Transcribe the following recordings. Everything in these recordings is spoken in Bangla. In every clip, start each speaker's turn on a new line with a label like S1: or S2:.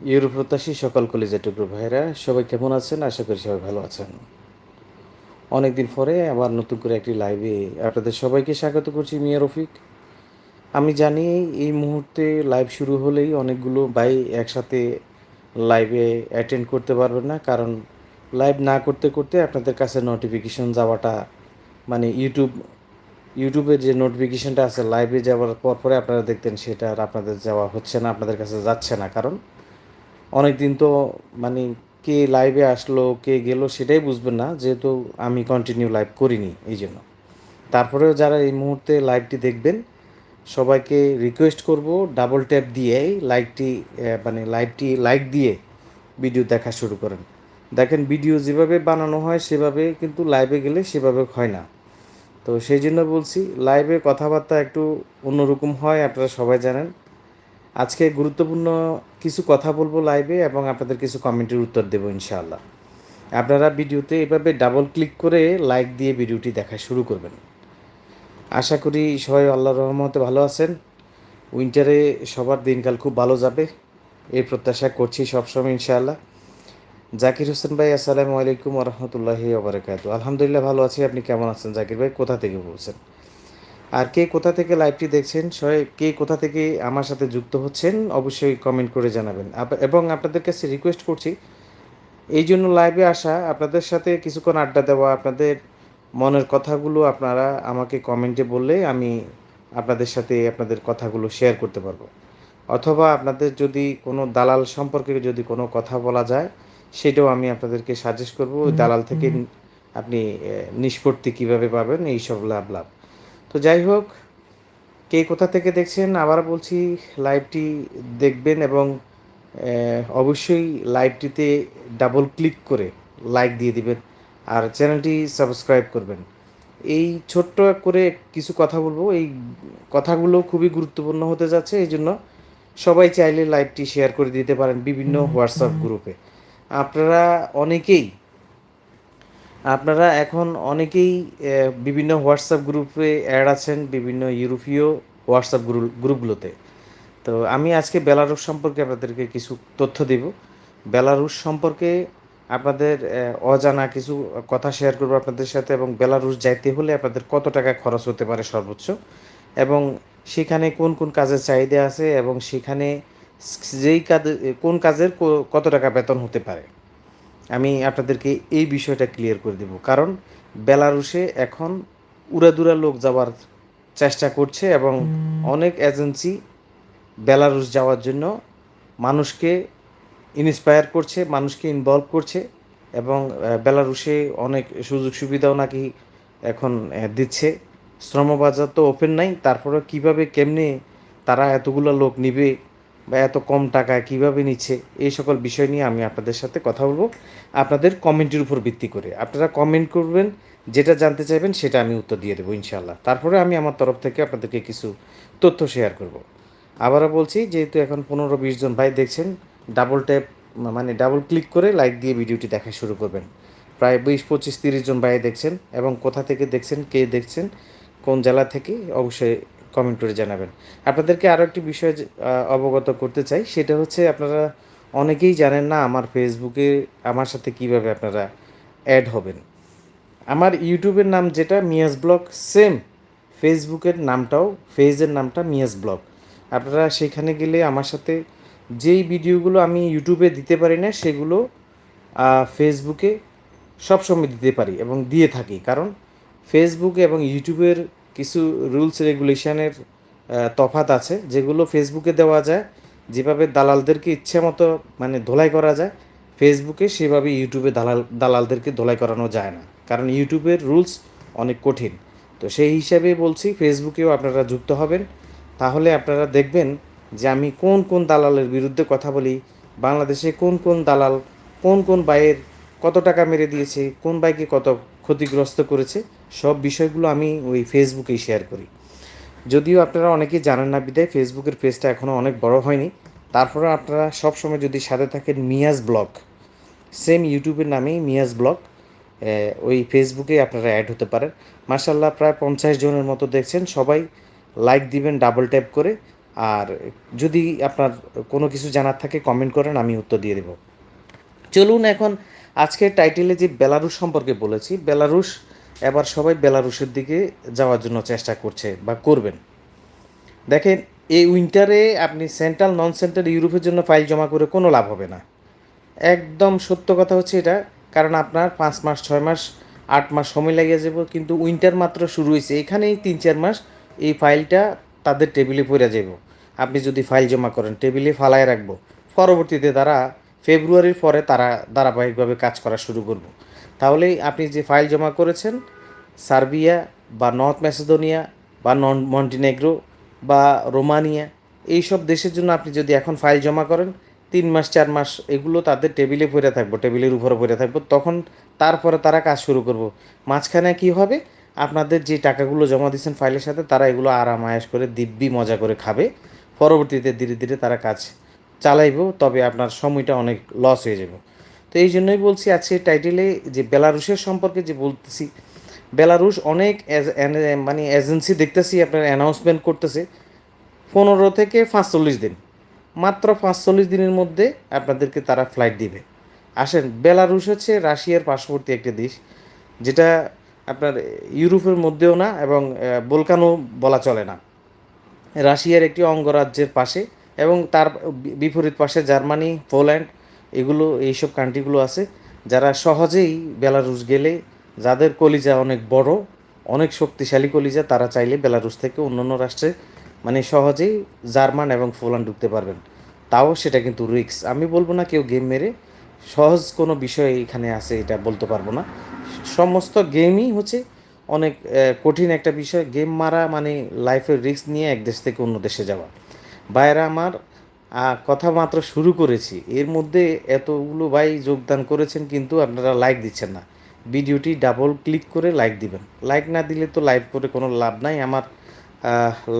S1: ইউরোপ প্রত্যাশী সকল কলেজের টুকরো ভাইরা সবাই কেমন আছেন? আশা করি সবাই ভালো আছেন। অনেকদিন পরে আবার নতুন করে একটি লাইভে আপনাদের সবাইকে স্বাগত করছি মিয়া রফিক। আমি জানি এই মুহূর্তে লাইভ শুরু হলেই অনেকগুলো ভাই একসাথে লাইভে অ্যাটেন্ড করতে পারবেন না, কারণ লাইভ না করতে করতে আপনাদের কাছে নোটিফিকেশন যাওয়াটা মানে ইউটিউব ইউটিউবের যে নোটিফিকেশনটা আছে লাইভে যাওয়ার পর পরে আপনারা দেখতেন সেটা আর আপনাদের যাওয়া হচ্ছে না, আপনাদের কাছে যাচ্ছে না। কারণ অনেক দিন তো মানে কে লাইভে আসলো, কে গেল সেটাই বুঝবেন না, যেহেতু আমি কন্টিনিউ লাইভ করিনি এই জন্য। তারপরেও যারা এই মুহূর্তে লাইভটি দেখবেন, সবাইকে রিকোয়েস্ট করব ডাবল ট্যাপ দিয়ে লাইকটি মানে লাইভটি লাইক দিয়ে ভিডিও দেখা শুরু করেন। দেখেন ভিডিও যেভাবে বানানো হয় সেভাবে কিন্তু লাইভে গেলে সেভাবে হয় না। তো সেই জন্য বলছি লাইভে কথাবার্তা একটু অন্যরকম হয়, আপনারা সবাই জানেন। আজকে গুরুত্বপূর্ণ কিছু কথা বলব লাইভে এবং আপনাদের কিছু কমেন্টের উত্তর দেবো ইনশাআল্লাহ। আপনারা ভিডিওতে এভাবে ডাবল ক্লিক করে লাইক দিয়ে ভিডিওটি দেখা শুরু করবেন। আশা করি সবাই আল্লাহর রহমতে ভালো আছেন। উইন্টারে সবার দিনকাল খুব ভালো যাবে, এই প্রত্যাশা করছি সবসময় ইনশাআল্লাহ। জাকির হোসেন ভাই, আসসালামু আলাইকুম রহমতুল্লাহি ওবরাকাত আলহামদুলিল্লাহ ভালো আছি। আপনি কেমন আছেন জাকির ভাই? কোথা থেকে বলছেন? আর কে কোথা থেকে লাইভটি দেখছেন সবাই কে কোথা থেকে আমার সাথে যুক্ত হচ্ছেন অবশ্যই কমেন্ট করে জানাবেন। এবং আপনাদের কাছে রিকোয়েস্ট করছি এই জন্য লাইভে আসা আপনাদের সাথে কিছুক্ষণ আড্ডা দেওয়া আপনাদের মনের কথাগুলো আপনারা আমাকে কমেন্টে বললে আমি আপনাদের সাথে আপনাদের কথাগুলো শেয়ার করতে পারব। অথবা আপনাদের যদি কোনো দালাল সম্পর্কে যদি কোনো কথা বলা যায় সেটাও আমি আপনাদেরকে সাজেস্ট করব। ওই দালাল থেকে আপনি নিষ্পত্তি কীভাবে পাবেন এই সব লাভ লাভ তো যাই হোক, কে কোথা থেকে দেখছেন আবার বলছি, লাইভটি দেখবেন এবং অবশ্যই লাইভটিতে ডাবল ক্লিক করে লাইক দিয়ে দিবেন আর চ্যানেলটি সাবস্ক্রাইব করবেন। এই ছোট্ট করে কিছু কথা বলব। এই কথাগুলো খুবই গুরুত্বপূর্ণ হতে যাচ্ছে, এই জন্য সবাই চাইলে লাইভটি শেয়ার করে দিতে পারেন বিভিন্ন হোয়াটসঅ্যাপ গ্রুপে আপনারা অনেকেই আপনারা এখন অনেকেই বিভিন্ন হোয়াটসঅ্যাপ গ্রুপে অ্যাড আছেন বিভিন্ন ইউরোপীয় হোয়াটসঅ্যাপ গ্রুপ গ্রুপগুলোতে। তো আমি আজকে বেলারুস সম্পর্কে আপনাদেরকে কিছু তথ্য দেব। বেলারুস সম্পর্কে আপনাদের অজানা কিছু কথা শেয়ার করব আপনাদের সাথে এবং বেলারুস যাইতে হলে আপনাদের কত টাকা খরচ হতে পারে সর্বোচ্চ এবং সেখানে কোন কোন কাজের চাহিদা আছে এবং সেখানে যেই কাজে, কোন কাজের কত টাকা বেতন হতে পারে। আমি আপনাদেরকে এই বিষয়টা ক্লিয়ার করে দেব। কারণ বেলারুশে এখন উড়াদুরা লোক যাওয়ার চেষ্টা করছে এবং অনেক এজেন্সি বেলারুশ যাওয়ার জন্য মানুষকে ইন্সপায়ার করছে মানুষকে ইনভলভ করছে এবং বেলারুশে অনেক সুযোগ সুবিধাও নাকি এখন দিচ্ছে। শ্রমবাজার তো ওপেন নাই তারপরে কীভাবে কেমনে তারা এতগুলো লোক নিবে বা এত কম টাকায় কীভাবে নিচ্ছে, এই সকল বিষয় নিয়ে আমি আপনাদের সাথে কথা বলব। আপনাদের কমেন্টের উপর ভিত্তি করে। আপনারা কমেন্ট করবেন, যেটা জানতে চাইবেন সেটা আমি উত্তর দিয়ে দেবো ইনশাল্লাহ তারপরে আমি আমার তরফ থেকে আপনাদেরকে কিছু তথ্য শেয়ার করব। আবারও বলছি, যেহেতু এখন পনেরো বিশ জন ভাই দেখছেন ডাবল ট্যাপ মানে ডাবল ক্লিক করে লাইক দিয়ে ভিডিওটি দেখা শুরু করবেন। প্রায় বিশ, পঁচিশ, তিরিশ জন ভাই দেখছেন এবং কোথা থেকে দেখছেন, কে দেখছেন, কোন জেলা থেকে, অবশ্যই কমেন্ট করে জানাবেন। আপনাদেরকে আরও একটি বিষয় অবগত করতে চাই, সেটা হচ্ছে আপনারা অনেকেই জানেন না আমার ফেসবুকে আমার সাথে কীভাবে আপনারা অ্যাড হবেন। আমার ইউটিউবের নাম যেটা, মিয়াস ব্লগ সেম ফেসবুকের নামটাও ফেজের নামটা মিয়াস ব্লগ। আপনারা সেখানে গেলে আমার সাথে যেই ভিডিওগুলো আমি ইউটিউবে দিতে পারি না, সেগুলো ফেসবুকে সবসময় দিতে পারি এবং দিয়ে থাকি। কারণ ফেসবুক এবং ইউটিউবের কিছু রুলস রেগুলেশনের তফাত আছে, যেগুলো ফেসবুকে দেওয়া যায়, যেভাবে দালালদেরকে ইচ্ছে মতো মানে ধোলাই করা যায় ফেসবুকে সেভাবে ইউটিউবে দালাল, দালালদেরকে ধোলাই করানো যায় না। কারণ ইউটিউবের রুলস অনেক কঠিন। তো সেই হিসাবে বলছি ফেসবুকেও আপনারা যুক্ত হবেন। তাহলে আপনারা দেখবেন যে আমি কোন কোন দালালের বিরুদ্ধে কথা বলি, বাংলাদেশে কোন কোন দালাল কোন কোন বাইয়ের কত টাকা মেরে দিয়েছে, কোন বাইকে কত ক্ষতিগ্রস্ত করেছে সব বিষয়গুলো আমি ওই ফেসবুকেই শেয়ার করি। যদিও আপনারা অনেকেই জানেন না বিদায় ফেসবুকের পেজটা এখনও অনেক বড় হয়নি। তারপরে আপনারা সবসময় যদি সাথে থাকেন মিয়াজ ব্লগ সেম ইউটিউবের নামেই মিয়াজ ব্লগ ওই ফেসবুকে আপনারা অ্যাড হতে পারেন। মার্শাল্লাহ প্রায় পঞ্চাশ জনের মতো দেখছেন, সবাই লাইক দিবেন ডাবল ট্যাপ করে। আর যদি আপনার কোনো কিছু জানার থাকে কমেন্ট করেন, আমি উত্তর দিয়ে দেব। চলুন এখন আজকের টাইটেলে যে বেলারুশ সম্পর্কে বলেছি বেলারুশ এবার সবাই বেলারুশের দিকে যাওয়ার জন্য চেষ্টা করছে বা করবেন। দেখেন, এই উইন্টারে আপনি সেন্ট্রাল নন সেন্ট্রাল ইউরোপের জন্য ফাইল জমা করে কোনো লাভ হবে না। একদম সত্য কথা হচ্ছে এটা, কারণ আপনার পাঁচ মাস, ছয় মাস, আট মাস সময় লাগিয়ে যাব, কিন্তু উইন্টার মাত্র শুরু হয়েছে। এখানেই তিন, চার মাস এই ফাইলটা তাদের টেবিলে পড়ে যাব। আপনি যদি ফাইল জমা করেন টেবিলে ফালায় রাখব। পরবর্তীতে তারা ফেব্রুয়ারির পরে তারা ধারাবাহিকভাবে কাজ করা শুরু করব। তাহলে আপনি যে ফাইল জমা করেছেন, সার্বিয়া বা নর্থ ম্যাসেদোনিয়া বা নন, মন্টিনেগ্রো বা রোমানিয়া, এইসব দেশের জন্য আপনি যদি এখন ফাইল জমা করেন, তিন মাস, চার মাস এগুলো তাদের টেবিলে পড়ে থাকব, টেবিলের উপরে পড়ে থাকব, তখন তারপরে তারা কাজ শুরু করব। মাঝখানে কি হবে? আপনাদের যে টাকাগুলো জমা দিচ্ছেন ফাইলের সাথে, তারা এগুলো আরাম আয়াস করে, দিব্যি মজা করে খাবে। পরবর্তীতে ধীরে ধীরে তারা কাজ চালাইব, তবে আপনার সময়টা অনেক লস হয়ে যাবে। তো এই জন্যই বলছি আজকে টাইটেলে যে বেলারুশের সম্পর্কে যে বলতেছি, বেলারুশ অনেক মানে এজেন্সি দেখতেছি, আপনার অ্যানাউন্সমেন্ট করতেছে, পনেরো থেকে পাঁচচল্লিশ দিন। মাত্র পাঁচচল্লিশ দিনের মধ্যে আপনাদেরকে তারা ফ্লাইট দিবে। আসেন, বেলারুশ হচ্ছে রাশিয়ার পার্শ্ববর্তী একটি দেশ, যেটা আপনার ইউরোপের মধ্যেও না এবং বলকানও বলা চলে না। রাশিয়ার একটি অঙ্গরাজ্যের পাশে এবং তার বিপরীত পাশে জার্মানি, পোল্যান্ড এগুলো, এইসব কান্ট্রিগুলো আছে যারা সহজেই বেলারুশ গেলে যাদের কলিজা অনেক বড়, অনেক শক্তিশালী কলিজা, তারা চাইলে বেলারুশ থেকে অন্যান্য রাষ্ট্রে মানে সহজেই জার্মান এবং পোল্যান্ড ঢুকতে পারবেন। তাও সেটা কিন্তু রিক্স আমি বলব না কেউ গেম মেরে, সহজ কোনো বিষয় এখানে আছে, এটা বলতে পারব না। সমস্ত গেমই হচ্ছে অনেক কঠিন একটা বিষয়। গেম মারা মানে লাইফের রিস্ক নিয়ে এক দেশ থেকে অন্য দেশে যাওয়া। বাইরে আমার কথা মাত্র শুরু করেছি। এর মধ্যে এতগুলো ভাই যোগদান করেছেন কিন্তু আপনারা লাইক দিচ্ছেন না। ভিডিওটি ডাবল ক্লিক করে লাইক দিবেন। লাইক না দিলে তো লাইভ করে কোনো লাভ নাই। আমার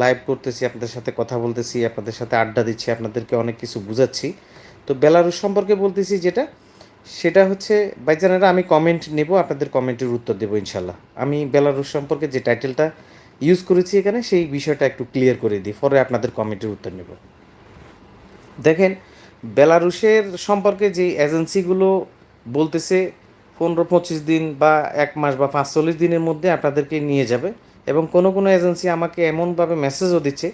S1: লাইভ করতেছি, আপনাদের সাথে কথা বলতেছি, আপনাদের সাথে আড্ডা দিচ্ছি, আপনাদেরকে অনেক কিছু বুঝাচ্ছি। তো বেলারুশ সম্পর্কে বলতেছি যেটা, সেটা হচ্ছে ভাইজানেরা আমি কমেন্ট নেব, আপনাদের কমেন্টের উত্তর দেবো ইনশাল্লাহ। আমি বেলারুশ সম্পর্কে যে টাইটেলটা ইউজ করেছি এখানে, সেই বিষয়টা একটু ক্লিয়ার করে দিই, পরে আপনাদের কমেন্টের উত্তর নেব। দেখেন, বেলারুশের সম্পর্কে যে এজেন্সিগুলো বলতেছে, পনেরো পঁচিশ দিন বা এক মাস বা পাঁচচল্লিশ দিনের মধ্যে আপনাদেরকে নিয়ে যাবে এবং কোনো কোনো এজেন্সি আমাকে এমনভাবে মেসেজও দিচ্ছে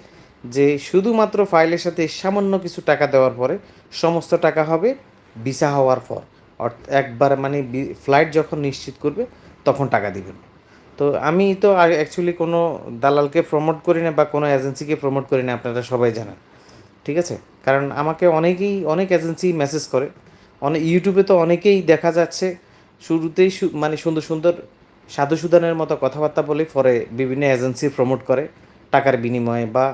S1: যে শুধুমাত্র ফাইলের সাথে সামান্য কিছু টাকা দেওয়ার পরে সমস্ত টাকা হবে ভিসা হওয়ার পর। অর্থ একবার মানে ফ্লাইট যখন নিশ্চিত করবে তখন টাকা দিবেন। তো আমি তো অ্যাকচুয়ালি কোনো দালালকে প্রমোট করি না বা কোনো এজেন্সিকে প্রমোট করি না, আপনারা সবাই জানেন। ঠিক আছে? কারণ আমাকে অনেকেই, অনেক এজেন্সি মেসেজ করে। অনেক ইউটিউবে তো অনেকেই দেখা যাচ্ছে, শুরুতেই মানে সুন্দর সুন্দর সাধু সুদানের মতো কথাবার্তা বলে পরে বিভিন্ন এজেন্সি প্রমোট করে টাকার বিনিময়ে বা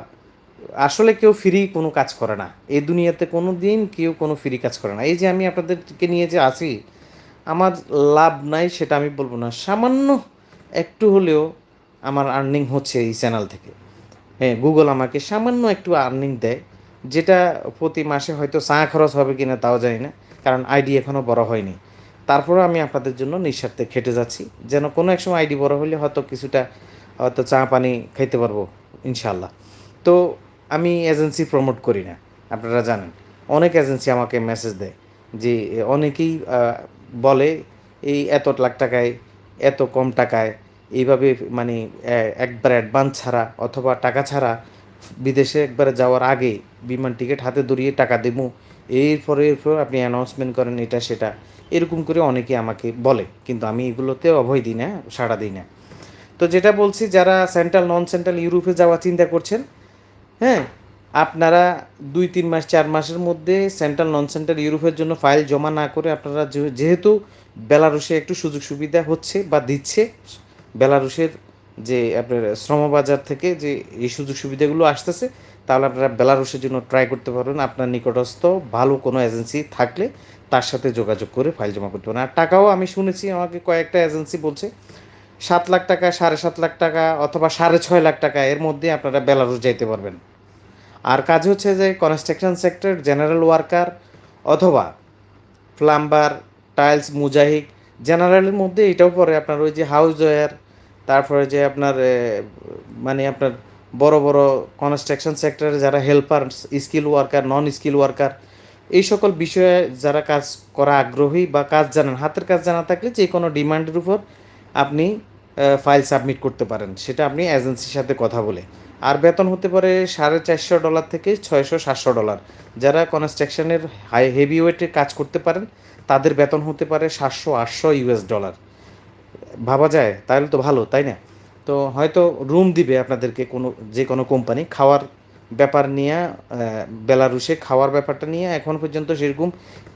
S1: আসলে কেউ ফ্রি কোনো কাজ করে না। এই দুনিয়াতে কোনো দিন কেউ কোনো ফ্রি কাজ করে না। এই যে আমি আপনাদেরকে নিয়ে যে আছি, আমার লাভ নাই সেটা আমি বলব না। সামান্য একটু হলেও আমার আর্নিং হচ্ছে এই চ্যানেল থেকে। হ্যাঁ গুগল আমাকে সামান্য একটু আর্নিং দেয়। যেটা প্রতি মাসে হয়তো চা খরচ হবে কিনা তাও জানি না, কারণ আইডি এখনও বড় হয়নি। তারপরেও আমি আপনাদের জন্য নিঃস্বার্থে খেটে যাচ্ছি, যেন কোনো এক সময় আইডি বড় হলে হয়তো কিছুটা হয়তো চা পানি খাইতে পারব ইনশাল্লাহ তো আমি এজেন্সি প্রমোট করি না, আপনারা জানেন। অনেক এজেন্সি আমাকে মেসেজ দেয় যে, অনেকেই বলে, এই এত লাখ টাকায়, এত কম টাকায়, এইভাবে মানে একবার অ্যাডভান্স ছাড়া অথবা টাকা ছাড়া বিদেশে একবারে যাওয়ার আগে বিমান টিকিট হাতে ধরিয়ে টাকা দেবো। এরপরে এরপর আপনি অ্যানাউন্সমেন্ট করেন এটা, সেটা। এরকম করে অনেকে আমাকে বলে, কিন্তু আমি এগুলোতে অভয় দিই না, সাড়া দিই না। তো যেটা বলছি, যারা সেন্ট্রাল নন সেন্ট্রাল ইউরোপে যাওয়ার চিন্তা করছেন হ্যাঁ আপনারা দুই, তিন মাস, চার মাসের মধ্যে সেন্ট্রাল নন সেন্ট্রাল ইউরোপের জন্য ফাইল জমা না করে আপনারা যেহেতু বেলারুশে একটু সুযোগ সুবিধা হচ্ছে বা দিচ্ছে, বেলারুশের যে আপনার শ্রমবাজার থেকে যে এই সুযোগ সুবিধাগুলো আসতেছে, তাহলে আপনারা বেলারুশের জন্য ট্রাই করতে পারবেন। আপনার নিকটস্থ ভালো কোনো এজেন্সি থাকলে তার সাথে যোগাযোগ করে ফাইল জমা করতে পারেন আর টাকাও আমি শুনেছি, আমাকে কয়েকটা এজেন্সি বলছে, সাত লাখ টাকা, সাড়ে সাত লাখ টাকা অথবা সাড়ে ছয় লাখ টাকা, এর মধ্যে আপনারা বেলারুশ যাইতে পারবেন। আর কাজ হচ্ছে যে কনস্ট্রাকশন সেক্টর জেনারেল ওয়ার্কার অথবা প্লাম্বার টাইলস মুজাহিক জেনারেলের মধ্যে এটাও পড়ে আপনার ওই যে হাউস ওয়ার তারপরে যে আপনার মানে আপনার বড় বড় কনস্ট্রাকশন সেক্টরে যারা helper skill worker non skill worker এই সকল বিষয়ে যারা কাজ করা আগ্রহী বা কাজ জানেন, হাতের কাজ জানা থাকলে যে কোনো ডিমান্ডের উপর আপনি ফাইল সাবমিট করতে পারেন। সেটা আপনি এজেন্সির সাথে কথা বলে। আর বেতন হতে পারে সাড়ে চারশো ডলার থেকে ছয়শো সাতশো ডলার যারা কনস্ট্রাকশনের হাই হেভি ওয়েটের কাজ করতে পারেন, তাদের বেতন হতে পারে সাতশো আটশো ইউএস ডলার ভাবা যায়, তাহলে তো ভালো, তাই না? তো হয়তো রুম দিবে আপনাদেরকে কোনো, যে কোনো কোম্পানি খাওয়ার ব্যাপার নিয়ে বেলারুশে খাওয়ার ব্যাপারটা নিয়ে এখন পর্যন্ত সেরকম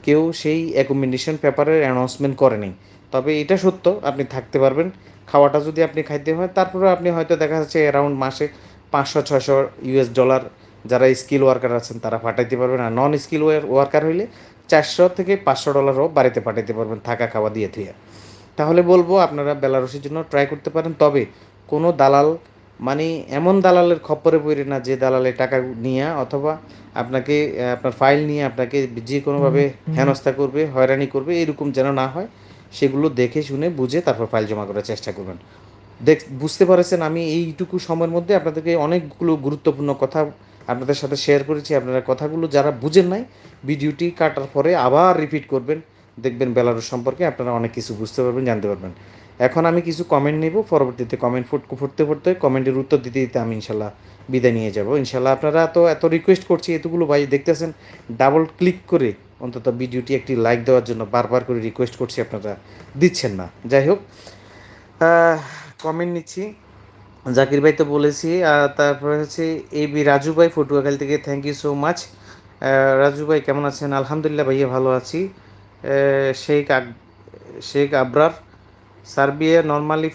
S1: কেউ সেই অ্যাকোমোডেশন পেপারের অ্যানাউন্সমেন্ট করেনি। তবে এটা সত্য, আপনি থাকতে পারবেন, খাওয়াটা যদি আপনি খাইতে হয় তারপরে আপনি হয়তো দেখা যাচ্ছে অ্যারাউন্ড মাসে পাঁচশো, ছয়শো ইউএস ডলার যারা স্কিল ওয়ার্কার আছেন, তারা পাঠাইতে পারবেন, আর নন স্কিল ওয়ার্কার হইলে চারশো থেকে পাঁচশো ডলারও বাড়িতে পাঠাইতে পারবেন, থাকা খাওয়া দিয়ে থুয়ে তাহলে বলব আপনারা বেলারুসের জন্য ট্রাই করতে পারেন। তবে কোনো দালাল মানে এমন দালালের খপ্পরে পড়ে না যে দালালে টাকা নিয়ে অথবা আপনাকে আপনার ফাইল নিয়ে আপনাকে যে কোনোভাবে হেনস্থা করবে হয়রানি করবে এরকম যেন না হয় সেগুলো দেখে শুনে বুঝে তারপর ফাইল জমা করার চেষ্টা করবেন। দেখ বুঝতে পারছেন আমি এইটুকু সময়ের মধ্যে আপনাদেরকে অনেকগুলো গুরুত্বপূর্ণ কথা আপনাদের সাথে শেয়ার করেছি। আপনারা কথাগুলো যারা বুঝেন নাই ভিডিওটি কাটার পরে আবার রিপিট করবেন। দেখবেন বেলারুস সম্পর্কে আপনারা অনেক কিছু বুঝতে পারবেন, জানতে পারবেন। এখন আমি কিছু কমেন্ট নেব, পরবর্তীতে কমেন্ট ফুট ফুটতে ফুটতে কমেন্টের উত্তর দিতে দিতে আমি ইনশাল্লাহ বিদায় নিয়ে যাব। ইনশাল্লাহ আপনারা তো এত রিকোয়েস্ট করছি, এতগুলো ভাই দেখতেছেন ডাবল ক্লিক করে অন্তত ভিডিওটি একটি লাইক দেওয়ার জন্য বারবার করে রিকোয়েস্ট করছি আপনারা দিচ্ছেন না। যাই হোক কমেন্ট নিচ্ছি। জাকির ভাই তো বলেছি, আর তারপরে হচ্ছে এ বি রাজু ভাই, ফটুয়াখালী থেকে thank you so much Raju ভাই কেমন আছেন? আলহামদুলিল্লাহ ভাইয়া ভালো আছি। Sheikh Sheikh Abrar, Serbia normally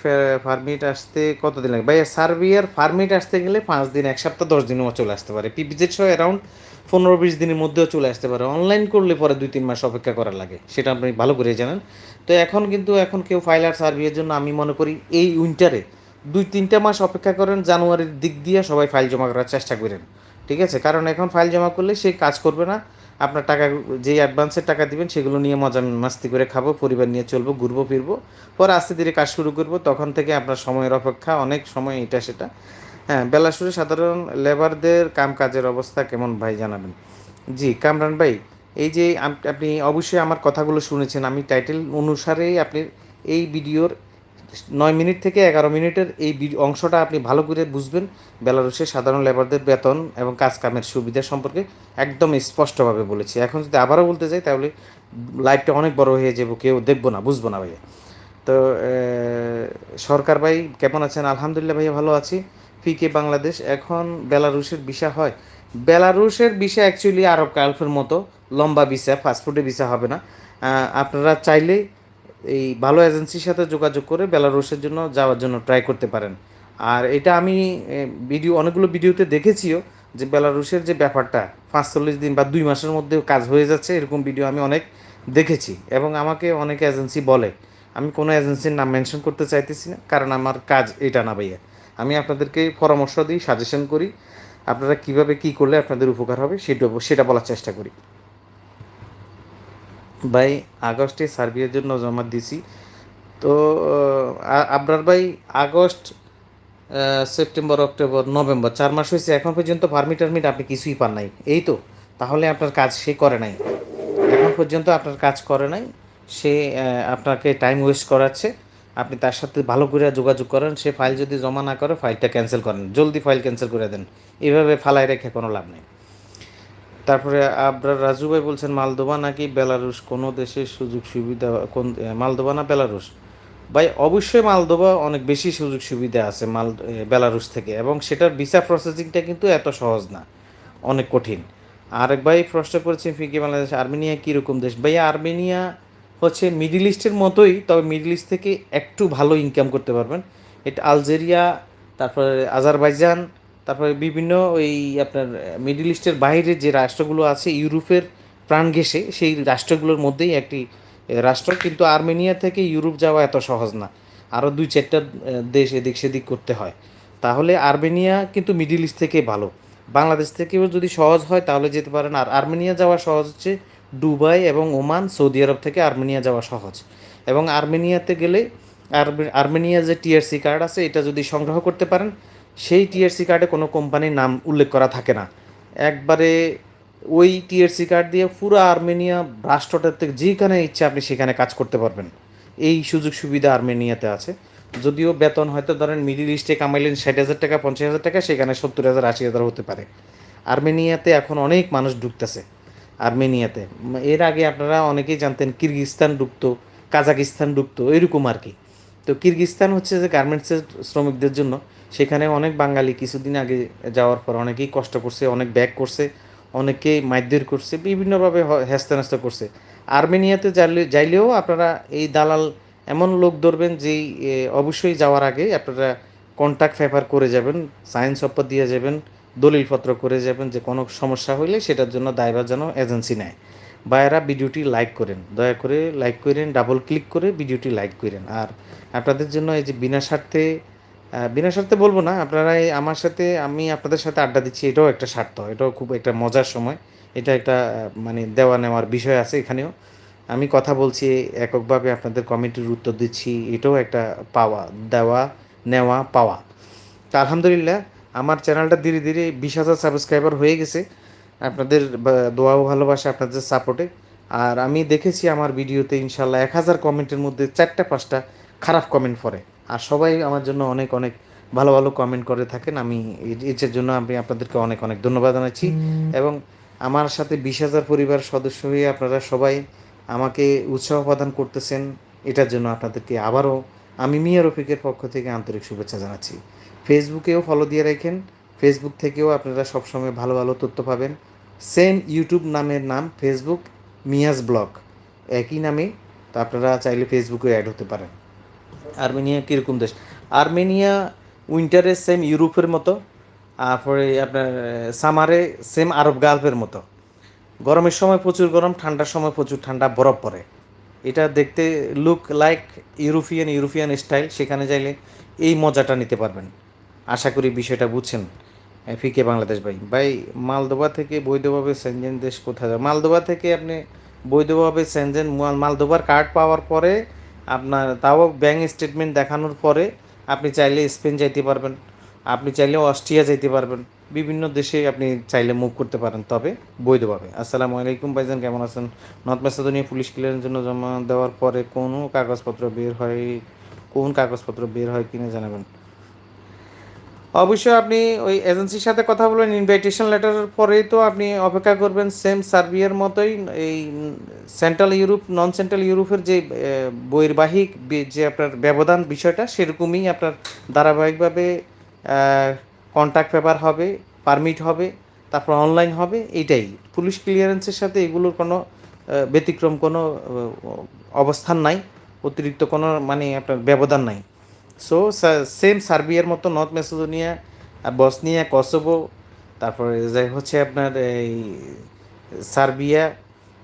S1: permit আসতে কতদিন লাগে? ভাইয়া, সার্বিয়ার ফার্মিট আসতে গেলে পাঁচ দিন, এক সপ্তাহ, দশ মতো চলে আসতে পারে। পিপিজেড সহ অ্যারাউন্ড পনেরো বিশ দিনের মধ্যেও চলে আসতে পারে। অনলাইন করলে পরে দুই, তিন মাস অপেক্ষা করা লাগে। সেটা আপনি ভালো করে জানেন। তো এখন কিন্তু, এখন কেউ ফাইলার সার্বিয়ার জন্য আমি মনে করি এই উইন্টারে দুই, তিনটা মাস অপেক্ষা করেন, জানুয়ারির দিক দিয়ে সবাই ফাইল জমা করার চেষ্টা করেন। ঠিক আছে? কারণ এখন ফাইল জমা করলে সে কাজ করবে না। আপনার টাকা, যেই অ্যাডভান্সের টাকা দিবেন, সেগুলো নিয়ে মজা মাস্তি করে খাব, পরিবার নিয়ে চলবো, ঘুরবো, ফিরবো। পরে আস্তে ধীরে কাজ শুরু করব। তখন থেকে আপনার সময়ের অপেক্ষা, অনেক সময় এটা সেটা। হ্যাঁ বেলা শুরু, সাধারণ লেবারদের কাম কাজের অবস্থা কেমন ভাই জানাবেন? জি, কামরান ভাই, এই যে আপনি অবশ্যই আমার কথাগুলো শুনেছেন। আমি টাইটেল অনুসারেই আপনি এই ভিডিওর নয় মিনিট থেকে এগারো মিনিটের এই অংশটা আপনি ভালো করে বুঝবেন। বেলারুশের সাধারণ লেবারদের বেতন এবং কাজ কামের সুবিধা সম্পর্কে একদম স্পষ্টভাবে বলেছি। এখন যদি আবারও বলতে যাই, তাহলে লাইভটা অনেক বড় হয়ে যাব, কেউ দেখব না, বুঝব না ভাইয়া। তো সরকার ভাই কেমন আছেন? আলহামদুলিল্লাহ ভাইয়া ভালো আছি। পিকে বাংলাদেশ, এখন বেলারুশের ভিসা হয়। বেলারুশের ভিসা অ্যাকচুয়ালি আরব কালফের মতো, লম্বা ভিসা ফাস্টফুডে ভিসা হবে না। আপনারা চাইলে এই ভালো এজেন্সির সাথে যোগাযোগ করে বেলারুশের জন্য যাওয়ার জন্য ট্রাই করতে পারেন। আর এটা আমি ভিডিও অনেকগুলো ভিডিওতে দেখেছিও যে বেলারুশের যে ব্যাপারটা, পাঁচচল্লিশ দিন বা দুই মাসের মধ্যে কাজ হয়ে যাচ্ছে, এরকম ভিডিও আমি অনেক দেখেছি। এবং আমাকে অনেক এজেন্সি বলে। আমি কোনো এজেন্সির নাম মেনশন করতে চাইতেছি না, কারণ আমার কাজ এটা না ভাইয়া। আমি আপনাদেরকে পরামর্শ দিই সাজেশন করি, আপনারা কীভাবে কি করলে আপনাদের উপকার হবে, সেটা সেটা বলার চেষ্টা করি। ভাই, আগস্টে সার্বিয়ার জন্য জমা দিছি। তো আপনার ভাই, আগস্ট সেপ্টেম্বর, অক্টোবর, নভেম্বর, চার মাস হয়েছে, এখন পর্যন্ত পারমিট টারমিট আপনি কিছুই পান নাই। এই তো, তাহলে আপনার কাজ সে করে নাই। এখন পর্যন্ত আপনার কাজ করে নাই, সে আপনাকে টাইম ওয়েস্ট করাচ্ছে। আপনি তার সাথে ভালো করে যোগাযোগ করেন, সে ফাইল যদি জমা না করে ফাইলটা ক্যান্সেল করেন। জলদি ফাইল ক্যান্সেল করে দেন। এভাবে ফালায় রেখে কোনো লাভ নেই। তারপরে আপনার রাজু ভাই বলছেন, মালদোবা নাকি বেলারুশ? কোনো দেশের সুযোগ সুবিধা, কোন মালদোবা না বেলারুশ? ভাই, অবশ্যই মালদোবা অনেক বেশি সুযোগ সুবিধা আছে মাল বেলারুশ থেকে এবং সেটার ভিসা প্রসেসিংটা কিন্তু এত সহজ না, অনেক কঠিন। আরেক ভাই প্রশ্ন করেছেন ফিকি বাংলাদেশ, আর্মেনিয়া কীরকম দেশ? ভাইয়া আর্মেনিয়া হচ্ছে মিডিল ইস্টের মতোই, তবে মিডিল ইস্ট থেকে একটু ভালো ইনকাম করতে পারবেন। এটা আলজেরিয়া, তারপরে আজারবাইজান তারপরে বিভিন্ন ওই আপনার মিডিল ইস্টের বাইরে যে রাষ্ট্রগুলো আছে, ইউরোপের প্রাণ ঘেঁষে, সেই রাষ্ট্রগুলোর মধ্যেই একটি রাষ্ট্র। কিন্তু আর্মেনিয়া থেকে ইউরোপ যাওয়া এত সহজ না। আরও দুই চারটা দেশ এদিক সেদিক করতে হয়। তাহলে আর্মেনিয়া কিন্তু মিডিল ইস্ট থেকে ভালো। বাংলাদেশ থেকেও যদি সহজ হয়, তাহলে যেতে পারেন। আর আর্মেনিয়া যাওয়া সহজ হচ্ছে দুবাই এবং ওমান, সৌদি আরব থেকে আর্মেনিয়া যাওয়া সহজ। এবং আর্মেনিয়াতে গেলে, আর্মে- আর্মেনিয়া যে টিআরসি কার্ড আছে, এটা যদি সংগ্রহ করতে পারেন সেই টিআরসি কার্ডে কোনো কোম্পানির নাম উল্লেখ করা থাকে না। একবারে ওই টিআরসি কার্ড দিয়ে পুরো আর্মেনিয়া রাষ্ট্রটার থেকে যেখানে ইচ্ছা আপনি সেখানে কাজ করতে পারবেন। এই সুযোগ সুবিধা আর্মেনিয়াতে আছে। যদিও বেতন হয়তো ধরেন মিডিল ইস্টে কামাইলেন ষাট হাজার টাকা, পঞ্চাশ হাজার টাকা, সেখানে সত্তর হাজার, আশি হাজার হতে পারে। আর্মেনিয়াতে এখন অনেক মানুষ ঢুকতেছে আর্মেনিয়াতে। এর আগে আপনারা অনেকেই জানতেন কিরগিস্তান ঢুকতো কাজাকিস্তান ঢুকতো এরকম আর কি। তো কিরগিস্তান হচ্ছে যে গার্মেন্টসের শ্রমিকদের জন্য সেখানে অনেক বাঙালি কিছুদিন আগে যাওয়ার পর অনেকেই কষ্ট করছে, অনেক ব্যাক করছে, অনেকেই মাইদ্যের করছে, বিভিন্নভাবে হেস্তা নেস্তা করছে। আর্মেনিয়াতে যাইলে যাইলেও আপনারা এই দালাল এমন লোক ধরবেন যেই অবশ্যই যাওয়ার আগে আপনারা কন্ট্যাক্ট পেপার করে যাবেন সায়েন্স অফার দিয়ে যাবেন, দলিলপত্র করে যাবেন যে কোনো সমস্যা হইলে সেটার জন্য দায়ভার যেন এজেন্সি নেয়। বায়েরা ভিডিওটি লাইক করেন, দয়া করে লাইক করেন ডাবল ক্লিক করে ভিডিওটি লাইক করেন। আর আপনাদের জন্য এই যে বিনা স্বার্থে বিনা স্বার্থে বলব না আপনারা আমার সাথে, আমি আপনাদের সাথে আড্ডা দিচ্ছি, এটাও একটা স্বার্থ, এটাও খুব একটা মজার সময়, এটা একটা মানে দেওয়া নেওয়ার বিষয় আছে এখানেও। আমি কথা বলছি, এককভাবে আপনাদের কমেন্টের উত্তর দিচ্ছি, এটাও একটা পাওয়া, দেওয়া নেওয়া পাওয়া। তো আলহামদুলিল্লাহ, আমার চ্যানেলটা ধীরে ধীরে বিশ হাজার সাবস্ক্রাইবার হয়ে গেছে, আপনাদের দোয়া ও ভালোবাসা আপনাদের সাপোর্টে। আর আমি দেখেছি আমার ভিডিওতে ইনশাল্লাহ এক হাজার কমেন্টের মধ্যে চারটা পাঁচটা খারাপ কমেন্ট পড়ে। আর সবাই আমার জন্য অনেক অনেক ভালো ভালো কমেন্ট করে থাকেন। আমি এর জন্য আমি আপনাদেরকে অনেক অনেক ধন্যবাদ জানাচ্ছি। এবং আমার সাথে বিশ হাজার পরিবার সদস্য হয়ে আপনারা সবাই আমাকে উৎসাহ প্রদান করতেছেন এটার জন্য আপনাদেরকে আবারও আমি মিয়া রফিকের পক্ষ থেকে আন্তরিক শুভেচ্ছা জানাচ্ছি। ফেসবুকেও ফলো দিয়ে রাখেন। ফেসবুক থেকেও আপনারা সবসময় ভালো ভালো তথ্য পাবেন। সেম ইউটিউব নামের নাম ফেসবুক মিয়াস ব্লগ একই নামে তো আপনারা চাইলে ফেসবুকে অ্যাড হতে পারেন। আর্মেনিয়া কীরকম দেশ? আর্মেনিয়া উইন্টারে সেম ইউরোপের মতো, তারপরে আপনার সামারে সেম আরব গালফের মতো। গরমের সময় প্রচুর গরম, ঠান্ডার সময় প্রচুর ঠান্ডা, বরফ পড়ে। এটা দেখতে look like European European style সেখানে যাইলে এই মজাটা নিতে পারবেন। আশা করি বিষয়টা বুঝছেন ফিকে বাংলাদেশ ভাই। ভাই, মালদোবা থেকে বৈধভাবে সেনজেন দেশ কোথায়? যাবে মালদোবা থেকে আপনি বৈধভাবে সেনজেন মাল- মালদোবার কার্ড পাওয়ার পরে আপনার, তাও ব্যাঙ্ক স্টেটমেন্ট দেখানোর পরে আপনি চাইলে স্পেন যাইতে পারবেন। আপনি চাইলে অস্ট্রিয়া যাইতে পারবেন। বিভিন্ন দেশে আপনি চাইলে মুভ করতে পারেন। তবে বৈধভাবে। আসসালামু আলাইকুম ভাইজান, কেমন আছেন? নর্থ ম্যাসেডোনিয়া পুলিশ ক্লিয়ারের জন্য জমা দেওয়ার পরে কোনো কাগজপত্র বের হয়, কোন কাগজপত্র বের হয় কিনা জানাবেন। অবশ্যই আপনি ওই এজেন্সির সাথে কথা বলবেন ইনভাইটেশন লেটারের পরেই তো আপনি অপেক্ষা করবেন সেম সার্বিয়ার মতোই, এই সেন্ট্রাল ইউরোপ নন সেন্ট্রাল ইউরোপের যে বহির্বাহিক যে আপনার ব্যবধান বিষয়টা, সেরকমই আপনার ধারাবাহিকভাবে কন্ট্যাক্ট পেপার হবে পারমিট হবে, তারপর অনলাইন হবে, এইটাই। পুলিশ ক্লিয়ারেন্সের সাথে এগুলোর কোনো ব্যতিক্রম কোনো অবস্থান নাই, অতিরিক্ত কোনো মানে আপনার ব্যবধান নাই। সো সেম সার্বিয়ার মতো নর্থ মেসিডোনিয়া আর বসনিয়া কসোভো তারপরে যাই হচ্ছে আপনার এই সার্বিয়া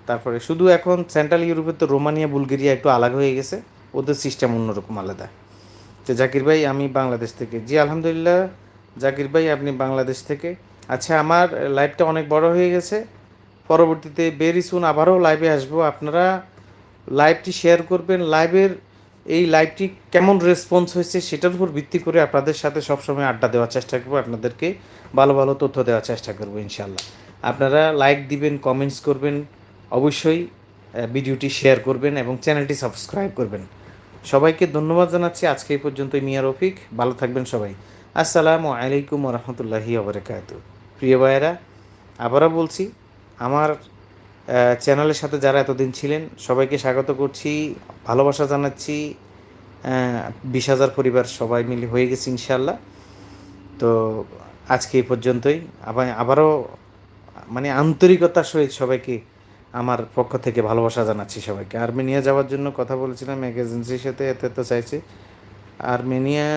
S1: তারপরে শুধু এখন সেন্ট্রাল ইউরোপের তো রোমানিয়া বুলগেরিয়া একটু আলাদা হয়ে গেছে, ওদের সিস্টেম অন্যরকম আলাদা। তো জাকির ভাই, আমি বাংলাদেশ থেকে। জি, আলহামদুলিল্লাহ, জাকির ভাই, আপনি বাংলাদেশ থেকে। আচ্ছা আমার লাইভটা অনেক বড় হয়ে গেছে। পরবর্তীতে বেরি সুন আবারও লাইভে আসব। আপনারা লাইভটি শেয়ার করবেন। লাইভের এই লাইভটি কেমন রেসপন্স হয়েছে সেটার উপর ভিত্তি করে আপনাদের সাথে সবসময় আড্ডা দেওয়ার চেষ্টা করব, আপনাদেরকে ভালো ভালো তথ্য দেওয়ার চেষ্টা করব ইনশাল্লাহ আপনারা লাইক দিবেন কমেন্টস করবেন, অবশ্যই ভিডিওটি শেয়ার করবেন এবং চ্যানেলটি সাবস্ক্রাইব করবেন। সবাইকে ধন্যবাদ জানাচ্ছি। আজকে এই পর্যন্ত মিয়া রফিক। ভালো থাকবেন সবাই। আসসালামু আলাইকুম রহমতুল্লাহি আবরকাত প্রিয় ভাইয়েরা, আবারও বলছি, আমার চ্যানেলের সাথে যারা এতদিন ছিলেন, সবাইকে স্বাগত করছি, ভালোবাসা জানাচ্ছি। বিশ হাজার পরিবার সবাই মিলে হয়ে গেছে ইনশাল্লাহ তো আজকে এই পর্যন্তই। আবার, আবারও মানে আন্তরিকতার সহিত সবাইকে আমার পক্ষ থেকে ভালোবাসা জানাচ্ছি সবাইকে। আর্মেনিয়া যাওয়ার জন্য কথা বলেছিলাম, এক এজেন্সির সাথে এতে তো চাইছে। আর্মেনিয়া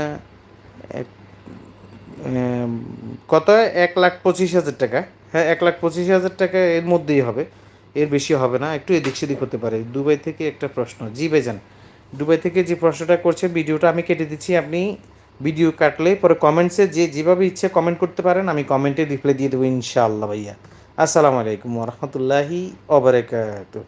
S1: কত? এক লাখ পঁচিশ হাজার টাকা। হ্যাঁ এক লাখ পঁচিশ হাজার টাকা এর মধ্যেই হবে। এর বেশি হবে না, একটু এদিক সেদিক হতে পারে। দুবাই থেকে একটা প্রশ্ন। জি ভাইজান, দুবাই থেকে যে প্রশ্নটা করছে ভিডিওটা আমি কেটে দিচ্ছি, আপনি ভিডিও কাটলে পরে কমেন্টসে যে যেভাবে ইচ্ছে কমেন্ট করতে পারেন, আমি কমেন্টে রিপ্লাই দিয়ে দেবো ইনশাআল্লাহ ভাইয়া। আসসালামু আলাইকুম রহমতুল্লাহি ওবরাকাতুহ